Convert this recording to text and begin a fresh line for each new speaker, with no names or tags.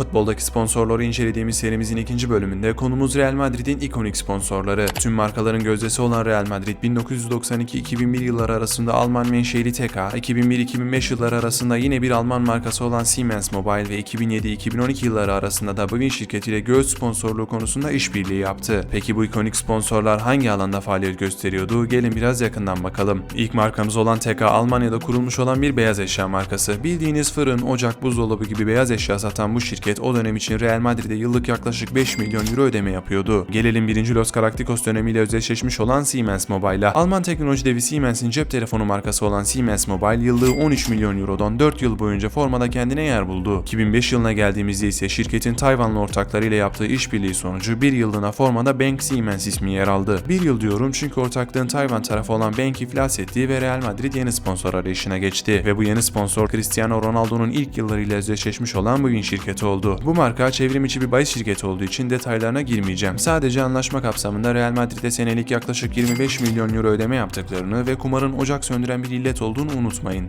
Futboldaki sponsorları incelediğimiz serimizin ikinci bölümünde konumuz Real Madrid'in ikonik sponsorları. Tüm markaların gözdesi olan Real Madrid 1992-2001 yılları arasında Alman menşeli TK, 2001-2005 yılları arasında yine bir Alman markası olan Siemens Mobile ve 2007-2012 yılları arasında da Bwin şirketiyle göğüs sponsorluğu konusunda işbirliği yaptı. Peki bu ikonik sponsorlar hangi alanda faaliyet gösteriyordu? Gelin biraz yakından bakalım. İlk markamız olan TK Almanya'da kurulmuş olan bir beyaz eşya markası. Bildiğiniz fırın, ocak, buzdolabı gibi beyaz eşya satan bu şirket o dönem için Real Madrid'e yıllık yaklaşık 5 milyon euro ödeme yapıyordu. Gelelim 1. Los Galacticos dönemiyle özdeşleşmiş olan Siemens Mobile'a. Alman teknoloji devi Siemens'in cep telefonu markası olan Siemens Mobile yıllığı 13 milyon eurodan 4 yıl boyunca formada kendine yer buldu. 2005 yılına geldiğimizde ise şirketin Tayvanlı ortaklarıyla yaptığı işbirliği sonucu bir yıllığına formada Bank Siemens ismi yer aldı. Bir yıl diyorum çünkü ortaklığın Tayvan tarafı olan Bank iflas etti ve Real Madrid yeni sponsor arayışına geçti. Ve bu yeni sponsor Cristiano Ronaldo'nun ilk yıllarıyla özdeşleşmiş olan Bwin şirketi oldu. Bu marka çevrim içi bir bahis şirketi olduğu için detaylarına girmeyeceğim. Sadece anlaşma kapsamında Real Madrid'e senelik yaklaşık 25 milyon euro ödeme yaptıklarını ve kumarın ocak söndüren bir illet olduğunu unutmayın.